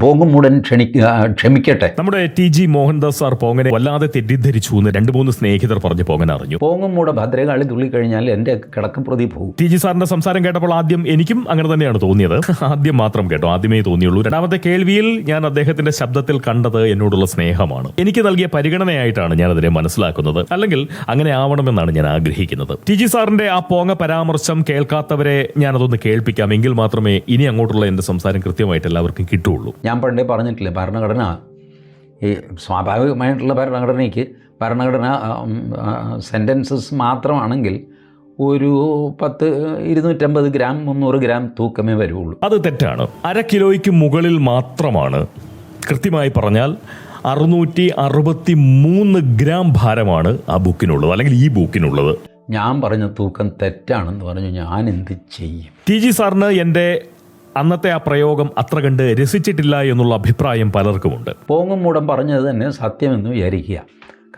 പോകുമുടൻ ക്ഷണിക്കുക ക്ഷമിക്കട്ടെ. നമ്മുടെ ടി ജി മോഹൻദാസ് സാർ പോങ്ങനെ വല്ലാതെ തെറ്റിദ്ധരിച്ചു എന്ന് രണ്ട് മൂന്ന് സ്നേഹിതർ പറഞ്ഞു പോങ്ങൻ അറിഞ്ഞു. പോകുമൂട ഭദ്രകാളി തുള്ളിക്കഴിഞ്ഞാൽ കിടക്കം പ്രതി പോകും. ടി ജി സാറിന്റെ സംസാരം കേട്ടപ്പോൾ ആദ്യം എനിക്കും അങ്ങനെ തന്നെയാണ് തോന്നിയത്. ആദ്യം മാത്രം കേട്ടോ ആദ്യമേ തോന്നിയുള്ളൂ. രണ്ടാമത്തെ കേൾവിയിൽ ഞാൻ അദ്ദേഹത്തിന്റെ ശബ്ദത്തിൽ കണ്ടത് എന്നോടുള്ള സ്നേഹമാണ്. എനിക്ക് നൽകിയ പരിഗണനയായിട്ടാണ് ഞാൻ അതിനെ മനസ്സിലാക്കുന്നത്. അല്ലെങ്കിൽ അങ്ങനെ ആവണമെന്നാണ് ഞാൻ ആഗ്രഹിക്കുന്നത്. ടി ജി സാറിന്റെ ആ പോങ്ങ പരാമർശം കേൾക്കാത്തവരെ ഞാനതൊന്ന് കേൾപ്പിക്കാം. എങ്കിൽ മാത്രമേ ഇനി അങ്ങോട്ടുള്ള എന്റെ സംസാരം കൃത്യമായിട്ട് എല്ലാവർക്കും കിട്ടുള്ളൂ ഞാൻ പണ്ടേ പറഞ്ഞിട്ടില്ലേ ഭരണഘടന ഈ സ്വാഭാവികമായിട്ടുള്ള ഭരണഘടനയ്ക്ക് ഭരണഘടന സെന്റൻസസ് മാത്രമാണെങ്കിൽ ഒരു പത്ത് ഇരുന്നൂറ്റമ്പത് ഗ്രാം മുന്നൂറ് ഗ്രാം തൂക്കമേ വരുള്ളൂ. അത് തെറ്റാണ്. അര കിലോയ്ക്ക് മുകളിൽ മാത്രമാണ്. കൃത്യമായി പറഞ്ഞാൽ അറുന്നൂറ്റി അറുപത്തി മൂന്ന് ഗ്രാം ഭാരമാണ് ആ ബുക്കിനുള്ളത് അല്ലെങ്കിൽ ഈ ബുക്കിനുള്ളത്. ഞാൻ പറഞ്ഞ തൂക്കം തെറ്റാണെന്ന് പറഞ്ഞു ഞാൻ എന്ത് ചെയ്യും? ടി ജി സാറിന് എന്റെ അന്നത്തെ ആ പ്രയോഗം അത്ര കണ്ട് രസിച്ചിട്ടില്ല എന്നുള്ള അഭിപ്രായം പലർക്കുമുണ്ട്. പോങ്ങും മൂടം പറഞ്ഞത് തന്നെ സത്യമെന്ന് വിചാരിക്കുക.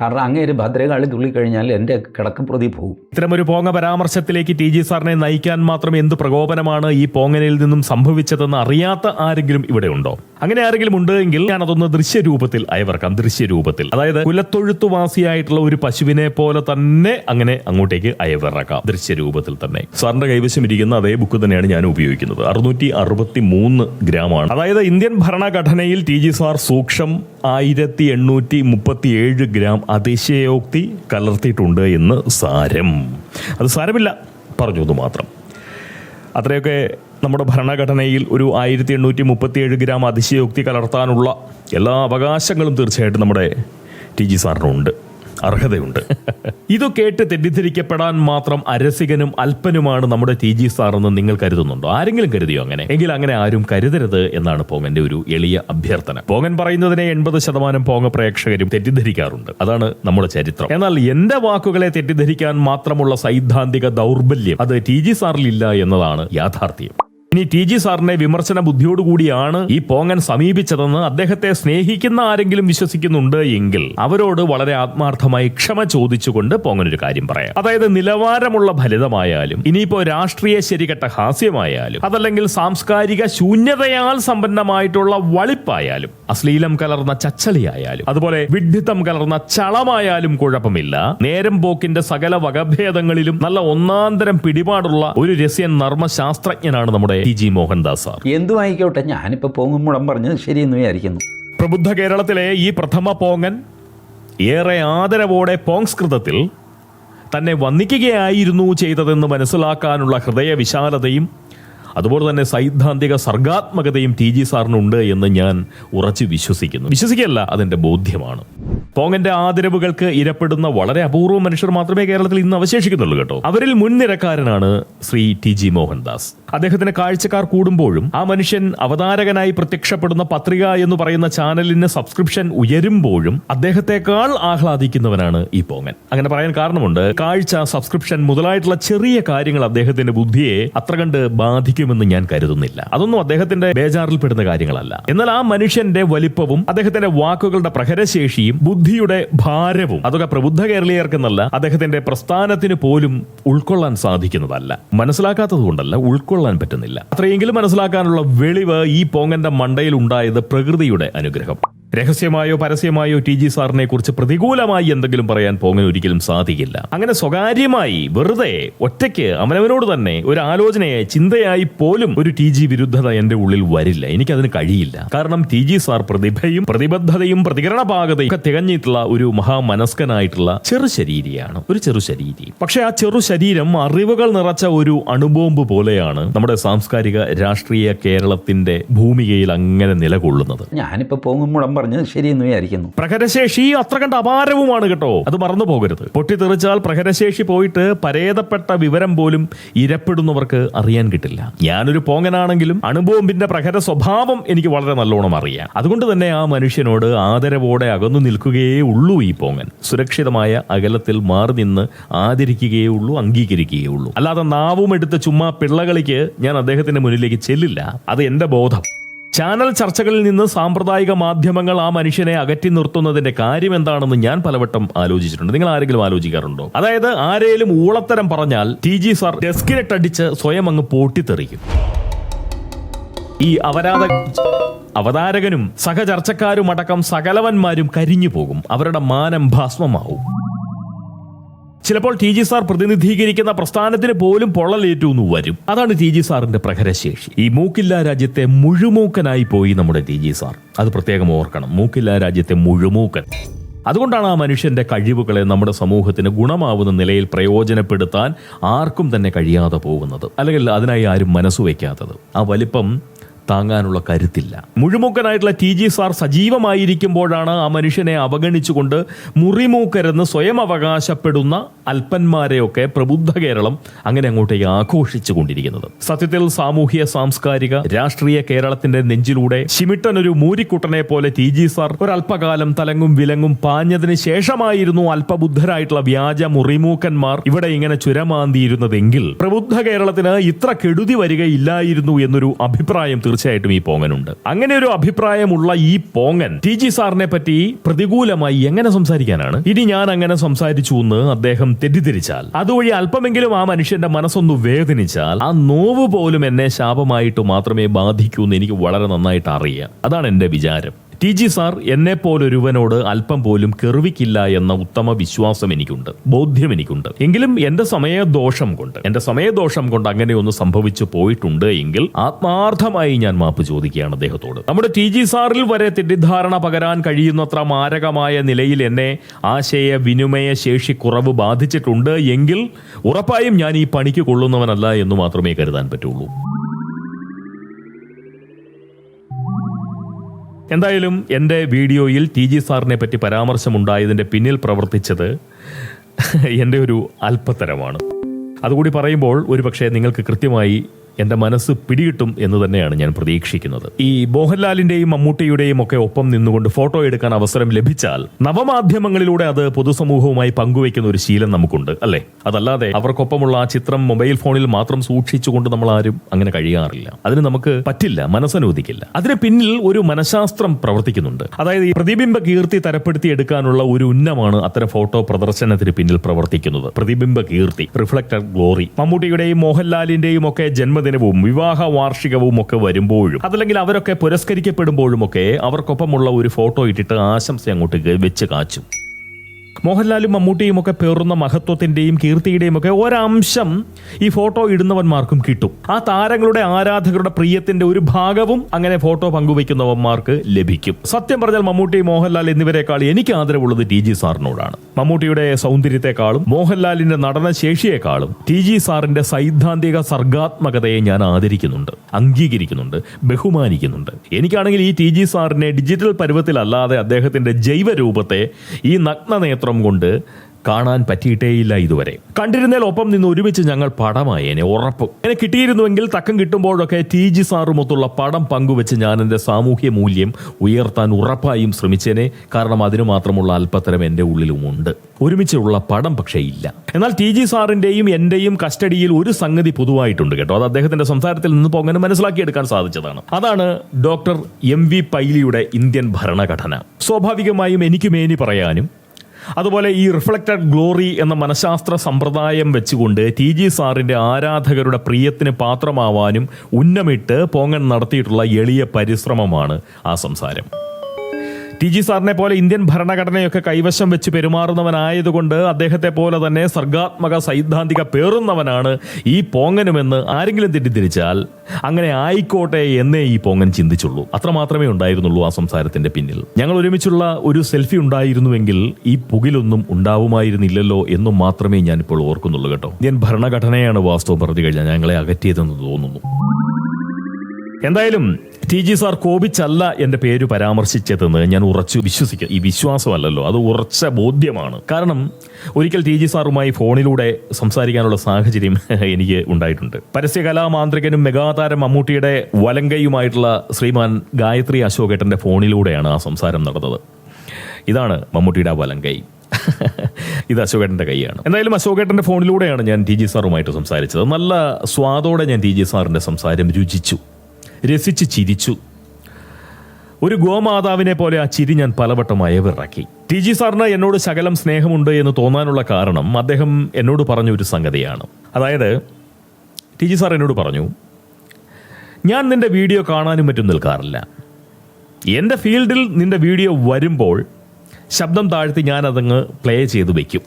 കാരണം അങ്ങേര് ഭദ്രകാളി തുള്ളിക്കഴിഞ്ഞാൽ എന്റെ കിടക്കപ്രതി പോകും. ഇത്തരമൊരു പോങ്ങ പരാമർശത്തിലേക്ക് ടി ജി സാറിനെ നയിക്കാൻ മാത്രം എന്ത് പ്രകോപനമാണ് ഈ പോങ്ങനിൽ നിന്നും സംഭവിച്ചതെന്ന് അറിയാത്ത ആരെങ്കിലും ഇവിടെ ഉണ്ടോ? അങ്ങനെ ആരെങ്കിലും ഉണ്ടെങ്കിൽ ഞാൻ അതൊന്ന് ദൃശ്യരൂപത്തിൽ അയവർക്കാം ദൃശ്യരൂപത്തിൽ. അതായത് കുലത്തൊഴുത്തുവാസിയായിട്ടുള്ള ഒരു പശുവിനെ പോലെ തന്നെ അങ്ങനെ അങ്ങോട്ടേക്ക് അയവിറക്കാം ദൃശ്യരൂപത്തിൽ തന്നെ. സാറിന്റെ കൈവശം ഇരിക്കുന്ന അതേ ബുക്ക് തന്നെയാണ് ഞാൻ ഉപയോഗിക്കുന്നത്. അറുന്നൂറ്റി അറുപത്തി മൂന്ന് ഗ്രാമാണ്. അതായത് ഇന്ത്യൻ ഭരണഘടനയിൽ ടി ജി സാർ സൂക്ഷം ആയിരത്തി എണ്ണൂറ്റി മുപ്പത്തി ഏഴ് ഗ്രാം അതിശയോക്തി കലർത്തിയിട്ടുണ്ട് എന്ന് സാരം. അത് സാരമില്ല. പറഞ്ഞു മാത്രം. അത്രയൊക്കെ നമ്മുടെ ഭരണഘടനയിൽ ഒരു ആയിരത്തി എണ്ണൂറ്റി മുപ്പത്തിയേഴ് ഗ്രാം അതിശയോക്തി കലർത്താനുള്ള എല്ലാ അവകാശങ്ങളും തീർച്ചയായിട്ടും നമ്മുടെ ടി ജി സാറിനുണ്ട്. അർഹതയുണ്ട്. ഇത് കേട്ട് തെറ്റിദ്ധരിക്കപ്പെടാൻ മാത്രം അരസികനും അല്പനുമാണ് നമ്മുടെ ടി ജി സാർ എന്ന് നിങ്ങൾ കരുതുന്നുണ്ടോ? ആരെങ്കിലും കരുതിയോ അങ്ങനെ? എങ്കിൽ അങ്ങനെ ആരും കരുതരുത് എന്നാണ് പോങ്ങന്റെ ഒരു എളിയ അഭ്യർത്ഥന. പോങ്ങൻ പറയുന്നതിനെ എൺപത് ശതമാനം പോങ്ങ പ്രേക്ഷകരും തെറ്റിദ്ധരിക്കാറുണ്ട്. അതാണ് നമ്മുടെ ചരിത്രം. എന്നാൽ എന്റെ വാക്കുകളെ തെറ്റിദ്ധരിക്കാൻ മാത്രമുള്ള സൈദ്ധാന്തിക ദൗർബല്യം അത് ടി ജി സാറിലില്ല എന്നതാണ് യാഥാർത്ഥ്യം. ഇനി ടി ജി സാറിനെ വിമർശന ബുദ്ധിയോടുകൂടിയാണ് ഈ പോങ്ങൻ സമീപിച്ചതെന്ന് അദ്ദേഹത്തെ സ്നേഹിക്കുന്ന ആരെങ്കിലും വിശ്വസിക്കുന്നുണ്ട് എങ്കിൽ അവരോട് വളരെ ആത്മാർത്ഥമായി ക്ഷമ ചോദിച്ചുകൊണ്ട് പോങ്ങൻ ഒരു കാര്യം പറയാം. അതായത് നിലവാരമുള്ള ഫലിതമായാലും ഇനിയിപ്പോ രാഷ്ട്രീയ ശരികെട്ട ഹാസ്യമായാലും അതല്ലെങ്കിൽ സാംസ്കാരിക ശൂന്യതയാൽ സമ്പന്നമായിട്ടുള്ള വളിപ്പായാലും അശ്ലീലം കലർന്ന ചച്ചളിയായാലും അതുപോലെ വിഡ്ഢിത്തം കലർന്ന ചളമായാലും കുഴപ്പമില്ല. നേരം പോക്കിന്റെ സകല വകഭേദങ്ങളിലും നല്ല ഒന്നാന്തരം പിടിപാടുള്ള ഒരു രസ്യൻ നർമ്മശാസ്ത്രജ്ഞനാണ് നമ്മുടെ ടി ജി മോഹൻദാസ് സാർ. എന്തു ആയിക്കോട്ടെ ഞാനിപ്പോ പോങ്ങും മൂടം പറഞ്ഞത് ശരിയെന്ന് വിചാരിക്കുന്നു. പ്രബുദ്ധ കേരളത്തിലെ ഈ പ്രഥമ പോങ്ങൻ ഏറെ ആദരവോടെ പോങ്സ്കൃതത്തിൽ തന്നെ വന്ദിക്കുകയായിരുന്നു ചെയ്തതെന്ന് മനസ്സിലാക്കാനുള്ള ഹൃദയ വിശാലതയും അതുപോലെ തന്നെ സൈദ്ധാന്തിക സർഗാത്മകതയും ടി ജി സാറിനുണ്ട് എന്ന് ഞാൻ ഉറച്ചു വിശ്വസിക്കുന്നു. വിശ്വസിക്കുകയല്ല അതിന്റെ ബോധ്യമാണ്. പോങ്ങന്റെ ആദരവുകൾക്ക് ഇരപ്പെടുന്ന വളരെ അപൂർവ മനുഷ്യർ മാത്രമേ കേരളത്തിൽ ഇന്ന് അവശേഷിക്കുന്നുള്ളൂ കേട്ടോ. അവരിൽ മുൻനിരക്കാരനാണ് ശ്രീ ടി ജി മോഹൻദാസ്. അദ്ദേഹത്തിന് കാഴ്ചക്കാർ കൂടുമ്പോഴും ആ മനുഷ്യൻ അവതാരകനായി പ്രത്യക്ഷപ്പെടുന്ന പത്രിക എന്ന് പറയുന്ന ചാനലിന് സബ്സ്ക്രിപ്ഷൻ ഉയരുമ്പോഴും അദ്ദേഹത്തെക്കാൾ ആഹ്ലാദിക്കുന്നവനാണ് ഈ പോങ്ങൻ. അങ്ങനെ പറയാൻ കാരണമുണ്ട് കാഴ്ച സബ്സ്ക്രിപ്ഷൻ മുതലായിട്ടുള്ള ചെറിയ കാര്യങ്ങൾ അദ്ദേഹത്തിന്റെ ബുദ്ധിയെ അത്ര കണ്ട് ബാധിക്കുമെന്ന് ഞാൻ കരുതുന്നില്ല. അതൊന്നും അദ്ദേഹത്തിന്റെ ബേജാറിൽ പെടുന്ന കാര്യങ്ങളല്ല. എന്നാൽ ആ മനുഷ്യന്റെ വലിപ്പവും അദ്ദേഹത്തിന്റെ വാക്കുകളുടെ പ്രഹരശേഷിയും ബുദ്ധിയുടെ ഭാരവും അതൊക്കെ പ്രബുദ്ധ കേരളീയർക്കെന്നല്ല അദ്ദേഹത്തിന്റെ പ്രസ്ഥാനത്തിന് പോലും ഉൾക്കൊള്ളാൻ സാധിക്കുന്നതല്ല. മനസ്സിലാക്കാത്തത് കൊണ്ടല്ല ഉൾക്കൊള്ളാൻ പറ്റുന്നില്ല. അത്രയെങ്കിലും മനസ്സിലാക്കാനുള്ള വെളിവ് ഈ പോങ്ങന്റെ മണ്ടയിൽ ഉണ്ടായത് പ്രകൃതിയുടെ അനുഗ്രഹം. രഹസ്യമായോ പരസ്യമായോ ടി ജി സാറിനെ കുറിച്ച് പ്രതികൂലമായി എന്തെങ്കിലും പറയാൻ പോങ്ങിന് ഒരിക്കലും സാധിക്കില്ല. അങ്ങനെ സ്വകാര്യമായി വെറുതെ ഒറ്റയ്ക്ക് അവനവനോട് തന്നെ ഒരു ആലോചനയെ ചിന്തയായി പോലും ഒരു ടി ജി വിരുദ്ധത എന്റെ ഉള്ളിൽ വരില്ല. എനിക്കതിന് കഴിയില്ല. കാരണം ടി ജി സാർ പ്രതിഭയും പ്രതിബദ്ധതയും പ്രതികരണപാകതയും ഒക്കെ തികഞ്ഞിട്ടുള്ള ഒരു മഹാമനസ്കനായിട്ടുള്ള ചെറു ശരീരിയാണ്. ഒരു ചെറു ശരീരി. പക്ഷെ ആ ചെറു ശരീരം അറിവുകൾ നിറച്ച ഒരു അണുബോംബ് പോലെയാണ് നമ്മുടെ സാംസ്കാരിക രാഷ്ട്രീയ കേരളത്തിന്റെ ഭൂമികയിൽ അങ്ങനെ നിലകൊള്ളുന്നത്. ഞാനിപ്പോ മൂടം പറഞ്ഞത് ശരിയെന്ന് വിചാരിക്കുന്നു. പ്രഹരശേഷി അത്ര കണ്ട അപാരവുമാണ് കേട്ടോ. അത് മറന്നു പോകരുത്. പൊട്ടിത്തെറിച്ചാൽ പ്രഹരശേഷി പോയിട്ട് പരേതപ്പെട്ട വിവരം പോലും ഇരപ്പെടുന്നവർക്ക് അറിയാൻ കിട്ടില്ല. ഞാനൊരു പോങ്ങനാണെങ്കിലും അണുബോംബിന്റെ പ്രഹര സ്വഭാവം എനിക്ക് വളരെ നല്ലോണം അറിയാം. അതുകൊണ്ട് തന്നെ ആ മനുഷ്യനോട് ആദരവോടെ അകന്നു നിൽക്കുകയേ ഉള്ളൂ ഈ പോങ്ങൻ. സുരക്ഷിതമായ അകലത്തിൽ മാറി നിന്ന് ആദരിക്കുകയേ ഉള്ളൂ അംഗീകരിക്കുകയേ ഉള്ളൂ. അല്ലാതെ നാവും എടുത്ത് ചുമ്മാ പിള്ളകളിക്ക് ഞാൻ അദ്ദേഹത്തിന്റെ മുന്നിലേക്ക് ചെല്ലില്ല. അത് എന്റെ ബോധം. ചാനൽ ചർച്ചകളിൽ നിന്ന് സാമ്പ്രദായിക മാധ്യമങ്ങൾ ആ മനുഷ്യനെ അകറ്റി നിർത്തുന്നതിന്റെ കാര്യം എന്താണെന്ന് ഞാൻ പലവട്ടം ആലോചിച്ചിട്ടുണ്ട്. നിങ്ങൾ ആരെങ്കിലും ആലോചിക്കാറുണ്ടോ? അതായത് ആരേലും ഊളത്തരം പറഞ്ഞാൽ ടി ജി സാർ ഡെസ്കിനെട്ടടിച്ച് സ്വയം അങ്ങ് പൊട്ടിത്തെറിക്കും. ഈ അവരാധ അവതാരകനും സഹചർച്ചക്കാരും അടക്കം സകലവന്മാരും കരിഞ്ഞു പോകും അവരുടെ മാനം ഭസ്മമാവും. ചിലപ്പോൾ ടി ജി സാർ പ്രതിനിധീകരിക്കുന്ന പ്രസ്ഥാനത്തിന് പോലും പൊള്ളലേറ്റു എന്ന് വരും. അതാണ് ടി ജി സാറിന്റെ പ്രഹരശേഷി. ഈ മൂക്കില്ലാ രാജ്യത്തെ മുഴുമൂക്കനായി പോയി നമ്മുടെ ടി ജി സാർ. അത് പ്രത്യേകം ഓർക്കണം. മൂക്കില്ലാ രാജ്യത്തെ മുഴുമൂക്കൻ. അതുകൊണ്ടാണ് ആ മനുഷ്യന്റെ കഴിവുകളെ നമ്മുടെ സമൂഹത്തിന് ഗുണമാവുന്ന നിലയിൽ പ്രയോജനപ്പെടുത്താൻ ആർക്കും തന്നെ കഴിയാതെ പോകുന്നത്. അല്ലെങ്കിൽ അതിനായി ആരും മനസ്സുവെക്കാത്തത് ആ വലിപ്പം താങ്ങാനുള്ള കരുത്തില്ല. മുഴുമുക്കനായിട്ടുള്ള ടി ജി സാർ സജീവമായിരിക്കുമ്പോഴാണ് ആ മനുഷ്യനെ അവഗണിച്ചുകൊണ്ട് മുറിമൂക്കരെന്ന് സ്വയം അവകാശപ്പെടുന്ന അല്പന്മാരെയൊക്കെ പ്രബുദ്ധ കേരളം അങ്ങനെ അങ്ങോട്ടേക്ക് ആഘോഷിച്ചു കൊണ്ടിരിക്കുന്നത് സത്യത്തിൽ സാമൂഹ്യ സാംസ്കാരിക രാഷ്ട്രീയ കേരളത്തിന്റെ നെഞ്ചിലൂടെ ചിമിട്ടൻ ഒരു മൂരിക്കുട്ടനെ പോലെ ടി ജി സാർ ഒരല്പകാലം തലങ്ങും വിലങ്ങും പാഞ്ഞതിന് ശേഷമായിരുന്നു അല്പബുദ്ധരായിട്ടുള്ള വ്യാജ മുറിമൂക്കന്മാർ ഇവിടെ ഇങ്ങനെ ചുരമാന്തിയിരുന്നതെങ്കിൽ പ്രബുദ്ധ കേരളത്തിന് ഇത്ര കെടുതി വരികയില്ലായിരുന്നു എന്നൊരു അഭിപ്രായം തീർച്ചയായിട്ടും ഈ പോങ്ങനുണ്ട്. അങ്ങനെ ഒരു അഭിപ്രായമുള്ള ഈ പോങ്ങൻ ടി ജി സാറിനെ പറ്റി പ്രതികൂലമായി എങ്ങനെ സംസാരിക്കാനാണ്? ഇനി ഞാൻ അങ്ങനെ സംസാരിച്ചു എന്ന് അദ്ദേഹം തെറ്റിദ്ധരിച്ചാൽ അതുവഴി അല്പമെങ്കിലും ആ മനുഷ്യന്റെ മനസ്സൊന്ന് വേദനിച്ചാൽ ആ നോവ് പോലും എന്നെ ശാപമായിട്ട് മാത്രമേ ബാധിക്കൂ എന്ന് എനിക്ക് വളരെ നന്നായിട്ട് അറിയാം. അതാണ് എന്റെ വിചാരം. ടി ജി സാർ എന്നെ പോലൊരുവനോട് അല്പം പോലും കെറുവിക്കില്ല എന്ന ഉത്തമ വിശ്വാസം എനിക്കുണ്ട് ബോധ്യം എനിക്കുണ്ട്. എങ്കിലും എന്റെ സമയദോഷം കൊണ്ട് എന്റെ സമയദോഷം കൊണ്ട് അങ്ങനെ ഒന്ന് സംഭവിച്ചു പോയിട്ടുണ്ട് എങ്കിൽ ആത്മാർത്ഥമായി ഞാൻ മാപ്പ് ചോദിക്കുകയാണ് അദ്ദേഹത്തോട്. നമ്മുടെ ടി ജി സാറിൽ വരെ തെറ്റിദ്ധാരണ പകരാൻ കഴിയുന്നത്ര മാരകമായ നിലയിൽ എന്നെ ആശയ വിനിമയ ശേഷി കുറവ് ബാധിച്ചിട്ടുണ്ട് എങ്കിൽ ഉറപ്പായും ഞാൻ ഈ പണിക്ക് കൊള്ളുന്നവനല്ല എന്ന് മാത്രമേ കരുതാൻ പറ്റുള്ളൂ. എന്തായാലും എന്റെ വീഡിയോയിൽ ടി ജി സാറിനെ പറ്റി പരാമർശമുണ്ടായതിന്റെ പിന്നിൽ പ്രവർത്തിച്ചത് എന്റെ ഒരു അല്പത്തരമാണ്. അതുകൂടി പറയുമ്പോൾ ഒരുപക്ഷെ നിങ്ങൾക്ക് കൃത്യമായി എന്റെ മനസ്സ് പിടികിട്ടും എന്ന് തന്നെയാണ് ഞാൻ പ്രതീക്ഷിക്കുന്നത്. ഈ മോഹൻലാലിന്റെയും മമ്മൂട്ടിയുടെയും ഒക്കെ ഒപ്പം നിന്നുകൊണ്ട് ഫോട്ടോ എടുക്കാൻ അവസരം ലഭിച്ചാൽ നവമാധ്യമങ്ങളിലൂടെ അത് പൊതുസമൂഹവുമായി പങ്കുവയ്ക്കുന്ന ഒരു ശീലം നമുക്കുണ്ട് അല്ലെ? അതല്ലാതെ അവർക്കൊപ്പമുള്ള ആ ചിത്രം മൊബൈൽ ഫോണിൽ മാത്രം സൂക്ഷിച്ചുകൊണ്ട് നമ്മൾ ആരും അങ്ങനെ കഴിയാറില്ല. അതിന് നമുക്ക് പറ്റില്ല മനസ്സനുവദിക്കില്ല. അതിന് പിന്നിൽ ഒരു മനഃശാസ്ത്രം പ്രവർത്തിക്കുന്നുണ്ട്. അതായത് ഈ പ്രതിബിംബ കീർത്തി തരപ്പെടുത്തി എടുക്കാനുള്ള ഒരു ഉന്നമാണ് അത്തരം ഫോട്ടോ പ്രദർശനത്തിന് പിന്നിൽ പ്രവർത്തിക്കുന്നത്. പ്രതിബിംബ കീർത്തി റിഫ്ലക്റ്റഡ് ഗ്ലോറി. മമ്മൂട്ടിയുടെയും മോഹൻലാലിന്റെയും ഒക്കെ ജന്മദിനവും വിവാഹ വാർഷികവും ഒക്കെ വരുമ്പോഴും അതല്ലെങ്കിൽ അവരൊക്കെ പുരസ്കരിക്കപ്പെടുമ്പോഴും ഒക്കെ അവർക്കൊപ്പമുള്ള ഒരു ഫോട്ടോ ഇട്ടിട്ട് ആശംസ അങ്ങോട്ട് വെച്ച് കാച്ചും. മോഹൻലാലും മമ്മൂട്ടിയും ഒക്കെ പേറുന്ന മഹത്വത്തിന്റെയും കീർത്തിയുടെയും ഒക്കെ ഒരംശം ഈ ഫോട്ടോ ഇടുന്നവന്മാർക്കും കിട്ടും. ആ താരങ്ങളുടെ ആരാധകരുടെ പ്രിയത്തിന്റെ ഒരു ഭാഗവും അങ്ങനെ ഫോട്ടോ പങ്കുവയ്ക്കുന്നവന്മാർക്ക് ലഭിക്കും. സത്യം പറഞ്ഞാൽ മമ്മൂട്ടി മോഹൻലാൽ എന്നിവരെക്കാൾ എനിക്ക് ആദരവുള്ളത് ടി ജി സാറിനോടാണ്. മമ്മൂട്ടിയുടെ സൗന്ദര്യത്തെക്കാളും മോഹൻലാലിന്റെ നടനശേഷിയേക്കാളും ടി ജി സാറിന്റെ സൈദ്ധാന്തിക സർഗാത്മകതയെ ഞാൻ ആദരിക്കുന്നുണ്ട്. അംഗീകരിക്കുന്നുണ്ട് ബഹുമാനിക്കുന്നുണ്ട്. എനിക്കാണെങ്കിൽ ഈ ടി ജി സാറിനെ ഡിജിറ്റൽ പരുവത്തിലല്ലാതെ അദ്ദേഹത്തിന്റെ ജൈവരൂപത്തെ ഈ നഗ്നനേത്രം കൊണ്ട് കാണാൻ പറ്റിയിട്ടേയില്ല ഇതുവരെ. കണ്ടിരുന്നേൽ ഒപ്പം നിന്ന് ഒരുമിച്ച് ഞങ്ങൾ പടമായേനെ ഉറപ്പ്. എന്നെ കിട്ടിയിരുന്നുവെങ്കിൽ തക്കം കിട്ടുമ്പോഴൊക്കെ ടി ജി സാറുമൊത്തുള്ള പടം പങ്കുവെച്ച് ഞാൻ എന്റെ സാമൂഹ്യ മൂല്യം ഉയർത്താൻ ഉറപ്പായും ശ്രമിച്ചേനെ. കാരണം അതിനു മാത്രമുള്ള അല്പത്തരം എന്റെ ഉള്ളിലുമുണ്ട്. ഒരുമിച്ചുള്ള പടം പക്ഷേ ഇല്ല. എന്നാൽ ടി ജി സാറിന്റെയും എന്റെയും കസ്റ്റഡിയിൽ ഒരു സംഗതി പൊതുവായിട്ടുണ്ട് കേട്ടോ. അത് അദ്ദേഹത്തിന്റെ സംസാരത്തിൽ നിന്ന് പോകാനും മനസ്സിലാക്കിയെടുക്കാൻ സാധിച്ചതാണ്. അതാണ് doctor M V Pylee Indian ഭരണഘടന. സ്വാഭാവികമായും എനിക്ക് മേനി പറയാനും അതുപോലെ ഈ റിഫ്ലക്റ്റഡ് ഗ്ലോറി എന്ന മനഃശാസ്ത്ര സമ്പ്രദായം വെച്ചുകൊണ്ട് ടി ജി സാറിന്റെ ആരാധകരുടെ പ്രിയത്തിന് പാത്രമാവാനും ഉന്നമിട്ട് പോങ്ങൻ നടത്തിയിട്ടുള്ള എളിയ പരിശ്രമമാണ് ആ സംസാരം. ടി ജി സാറിനെ പോലെ ഇന്ത്യൻ ഭരണഘടനയൊക്കെ കൈവശം വെച്ച് പെരുമാറുന്നവനായതുകൊണ്ട് അദ്ദേഹത്തെ പോലെ തന്നെ സർഗാത്മക സൈദ്ധാന്തിക പേറുന്നവനാണ് ഈ പോങ്ങനുമെന്ന് ആരെങ്കിലും തെറ്റിദ്ധരിച്ചാൽ അങ്ങനെ ആയിക്കോട്ടെ എന്നേ ഈ പോങ്ങൻ ചിന്തിച്ചുള്ളൂ. അത്ര മാത്രമേ ഉണ്ടായിരുന്നുള്ളൂ ആ സംസാരത്തിന്റെ പിന്നിൽ. ഞങ്ങൾ ഒരുമിച്ചുള്ള ഒരു സെൽഫി ഉണ്ടായിരുന്നുവെങ്കിൽ ഈ പുകിലൊന്നും ഉണ്ടാവുമായിരുന്നില്ലല്ലോ എന്നും മാത്രമേ ഞാനിപ്പോൾ ഓർക്കുന്നുള്ളൂ കേട്ടോ. ഇന്ത്യൻ ഭരണഘടനയാണ് വാസ്തവം പറഞ്ഞു കഴിഞ്ഞാൽ ഞങ്ങളെ അകറ്റിയതെന്ന് തോന്നുന്നു. എന്തായാലും ടി ജി സാർ കോപിച്ചല്ല എന്റെ പേര് പരാമർശിച്ചതെന്ന് ഞാൻ ഉറച്ചു വിശ്വസിക്കുക ഈ വിശ്വാസമല്ലല്ലോ അത് ഉറച്ച ബോധ്യമാണ്. കാരണം ഒരിക്കൽ ടി ജി സാറുമായി ഫോണിലൂടെ സംസാരിക്കാനുള്ള സാഹചര്യം എനിക്ക് ഉണ്ടായിട്ടുണ്ട്. പരസ്യകലാ മാന്ത്രികനും മെഗാതാരം മമ്മൂട്ടിയുടെ വലങ്കയുമായിട്ടുള്ള ശ്രീമാൻ ഗായത്രി അശോകേട്ടന്റെ ഫോണിലൂടെയാണ് ആ സംസാരം നടന്നത്. ഇതാണ് മമ്മൂട്ടിയുടെ വലങ്കൈ. ഇത് അശോകേട്ടന്റെ കൈയാണ്. എന്തായാലും അശോകേട്ടന്റെ ഫോണിലൂടെയാണ് ഞാൻ ടി ജി സാറുമായിട്ട് സംസാരിച്ചത്. നല്ല സ്വാദോടെ ഞാൻ ടി ജി സാറിന്റെ സംസാരം രുചിച്ചു. രസിച്ച് ചിരിച്ചു. ഒരു ഗോമാതാവിനെ പോലെ ആ ചിരി ഞാൻ പലവട്ടം അയവിറക്കി. ടി ജി സാറിന് എന്നോട് ശകലം സ്നേഹമുണ്ട് എന്ന് തോന്നാനുള്ള കാരണം അദ്ദേഹം എന്നോട് പറഞ്ഞ ഒരു സംഗതിയാണ്. അതായത് ടി ജി സാർ എന്നോട് പറഞ്ഞു ഞാൻ നിന്റെ വീഡിയോ കാണാനും മറ്റും നിൽക്കാറില്ല. എന്റെ ഫീൽഡിൽ നിന്റെ വീഡിയോ വരുമ്പോൾ ശബ്ദം താഴ്ത്തി ഞാൻ അതങ്ങ് പ്ലേ ചെയ്ത് വയ്ക്കും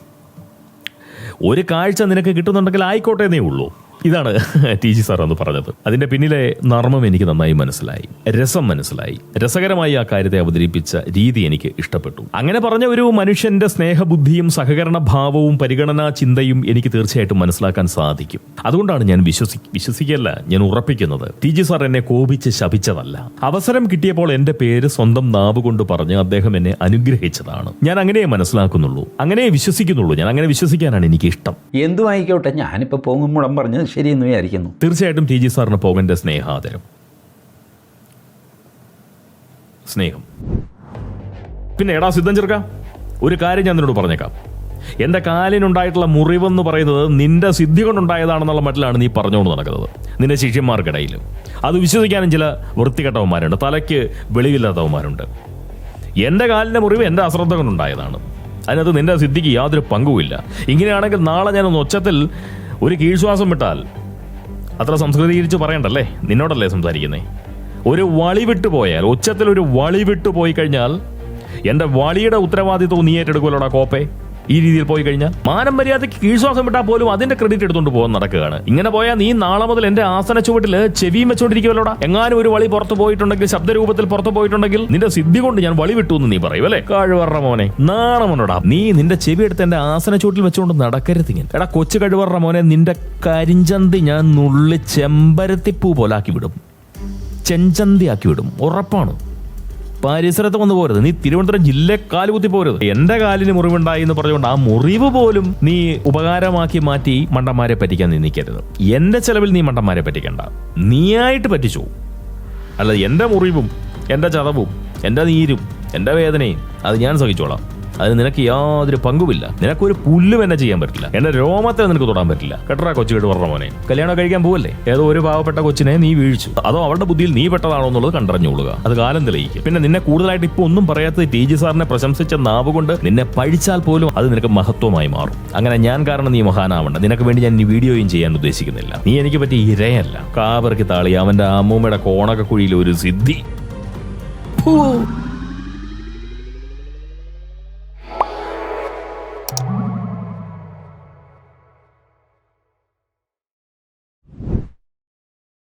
ഒരു കാഴ്ച നിനക്ക് കിട്ടുന്നുണ്ടെങ്കിൽ ആയിക്കോട്ടെ എന്നേ ഉള്ളൂ. ഇതാണ് ടി ജി സാർ എന്ന് പറഞ്ഞത്. അതിന്റെ പിന്നിലെ നർമ്മം എനിക്ക് നന്നായി മനസ്സിലായി. രസം മനസ്സിലായി. രസകരമായി ആ കാര്യത്തെ അവതരിപ്പിച്ച രീതി എനിക്ക് ഇഷ്ടപ്പെട്ടു. അങ്ങനെ പറഞ്ഞ ഒരു മനുഷ്യന്റെ സ്നേഹബുദ്ധിയും സഹകരണ ഭാവവും പരിഗണനാ ചിന്തയും എനിക്ക് തീർച്ചയായിട്ടും മനസ്സിലാക്കാൻ സാധിക്കും. അതുകൊണ്ടാണ് ഞാൻ വിശ്വസി വിശ്വസിക്കല്ല ഞാൻ ഉറപ്പിക്കുന്നത്. ടി ജി സാർ എന്നെ കോപിച്ച് ശപിച്ചതല്ല. അവസരം കിട്ടിയപ്പോൾ എന്റെ പേര് സ്വന്തം നാവ് കൊണ്ട് പറഞ്ഞ് അദ്ദേഹം എന്നെ അനുഗ്രഹിച്ചതാണ്. ഞാൻ അങ്ങനെ മനസ്സിലാക്കുന്നുള്ളൂ. അങ്ങനെ വിശ്വസിക്കുന്നുള്ളൂ. ഞാൻ അങ്ങനെ വിശ്വസിക്കാനാണ് എനിക്ക് ഇഷ്ടം എന്തു ആയിക്കോട്ടെ ഞാനിപ്പോ പോകുമ്പോഴും പറഞ്ഞത് ശരിയെന്ന് വിചാരിക്കുന്നു തീർച്ചയായിട്ടും ടി ജി സാറിന് പോകന്റെ സ്നേഹാദരം. സ്നേഹം. പിന്നെ എടാ സിദ്ധം ചെറുക്ക ഒരു കാര്യം ഞാൻ നിന്നോട് പറഞ്ഞേക്കാം. എന്റെ കാലിനുണ്ടായിട്ടുള്ള മുറിവെന്ന് പറയുന്നത് നിന്റെ സിദ്ധി കൊണ്ടുണ്ടായതാണെന്നുള്ള മട്ടിലാണ് നീ പറഞ്ഞുകൊണ്ട് നടക്കുന്നത്. നിന്റെ ശിഷ്യന്മാർക്കിടയിൽ. അത് വിശ്വസിക്കാനും ചില വൃത്തികെട്ടവന്മാരുണ്ട്. തലയ്ക്ക് വെളിവില്ലാത്തവന്മാരുണ്ട്. എന്റെ കാലിന്റെ മുറിവ് എന്റെ അശ്രദ്ധ കൊണ്ടുണ്ടായതാണ്. അതിനകത്ത് നിന്റെ സിദ്ധിക്ക് യാതൊരു പങ്കുമില്ല. ഇങ്ങനെയാണെങ്കിൽ നാളെ ഞാനൊന്ന് ഒച്ചത്തിൽ ഒരു കീഴ്ശ്വാസം വിട്ടാൽ അത്ര സംസ്കൃതീകരിച്ച് പറയണ്ടല്ലേ? നിന്നോടല്ലേ സംസാരിക്കുന്നേ? ഒരു വളി വിട്ടു പോയാൽ ഉച്ചത്തിൽ ഒരു വളി വിട്ടു പോയി കഴിഞ്ഞാൽ എന്റെ വളിയുടെ ഉത്തരവാദിത്വം നീ ഏറ്റെടുക്കുമല്ലോടാ കോപ്പെ? ഈ രീതിയിൽ പോയി കഴിഞ്ഞാൽ മാനം മര്യാദയ്ക്ക് കീഴ്ശ്വാസം വിട്ടാൽ പോലും അതിന്റെ ക്രെഡിറ്റ് എടുത്തുകൊണ്ട് പോകാൻ നടക്കുകയാണ്. ഇങ്ങനെ പോയാൽ നീ നാളെ മുതൽ എന്റെ ആസന ചുവട്ടിൽ ചെവിയും വെച്ചോണ്ടിരിക്കുമല്ലോടാ എങ്ങാനും ഒരു വളി പുറത്തു പോയിട്ടുണ്ടെങ്കിൽ ശബ്ദരൂപത്തിൽ പുറത്തു പോയിട്ടുണ്ടെങ്കിൽ നിന്റെ സിദ്ധി കൊണ്ട് ഞാൻ വളി വിട്ടു എന്ന് നീ പറയും അല്ലേ? കഴിവറ മോനെ നാണമനോടാ നീ നിന്റെ ചെവി എടുത്ത് എന്റെ ആസന ചുവട്ടിൽ വെച്ചുകൊണ്ട് നടക്കരുത് ഇങ്ങനെ. എടാ കൊച്ചു കഴിവറ മോനെ നിന്റെ കരിഞ്ചന്തി ഞാൻ നുള്ളി ചെമ്പരത്തിപ്പൂ പോലാക്കി വിടും. ചെഞ്ചന്തി ആക്കി വിടും. ഉറപ്പാണ്? പരിസരത്ത് വന്നു പോരുത്. നീ തിരുവനന്തപുരം ജില്ലയെ കാലുകുത്തി പോരുത്. എന്റെ കാലിന് മുറിവുണ്ടായി എന്ന് പറഞ്ഞുകൊണ്ട് ആ മുറിവ് പോലും നീ ഉപകാരമാക്കി മാറ്റി മണ്ടന്മാരെ പറ്റിക്കാൻ നീ നിൽക്കരുത് എന്റെ ചെലവിൽ നീ മണ്ടന്മാരെ പറ്റിക്കണ്ട. നീയായിട്ട് പറ്റിച്ചു. അല്ല എന്റെ മുറിവും എന്റെ ചതവും എന്റെ നീരും എന്റെ വേദനയും അത് ഞാൻ സഹിച്ചോളാം. അതിന് നിനക്ക് യാതൊരു പങ്കുമില്ല. നിനക്ക് ഒരു പുല്ലും എന്നെ ചെയ്യാൻ പറ്റില്ല. എന്റെ രോമത്തെ നിനക്ക് തൊടാൻ പറ്റില്ല. കെട്ടറാ കൊച്ചു കേട്ട് പറഞ്ഞ മോനെ. കല്യാണം കഴിക്കാൻ പോവല്ലേ? ഏതോ ഒരു പാവപ്പെട്ട കൊച്ചിനെ നീ വീഴ്ചു അതോ അവരുടെ ബുദ്ധിയിൽ നീ പെട്ടതാണോ എന്നുള്ളത് കണ്ടറിഞ്ഞുകൊള്ളുക. അത് കാലം തെളിയിക്കും. പിന്നെ നിന്നെ കൂടുതലായിട്ട് ഇപ്പൊ ഒന്നും പറയാത്തത് ടി ജി സാറിനെ പ്രശംസിച്ച നാവ് കൊണ്ട് നിന്നെ പഴിച്ചാൽ പോലും അത് നിനക്ക് മഹത്വമായി മാറും. അങ്ങനെ ഞാൻ കാരണം നീ മഹാനാവണ്ട. നിനക്ക് വേണ്ടി ഞാൻ ഈ വീഡിയോയും ചെയ്യാൻ ഉദ്ദേശിക്കുന്നില്ല. നീ എനിക്ക് പറ്റിയ ഇരയല്ല. കാവർക്ക് താളി അവന്റെ അമ്മൂമ്മയുടെ കോണക കുഴിയിൽ ഒരു സിദ്ധി.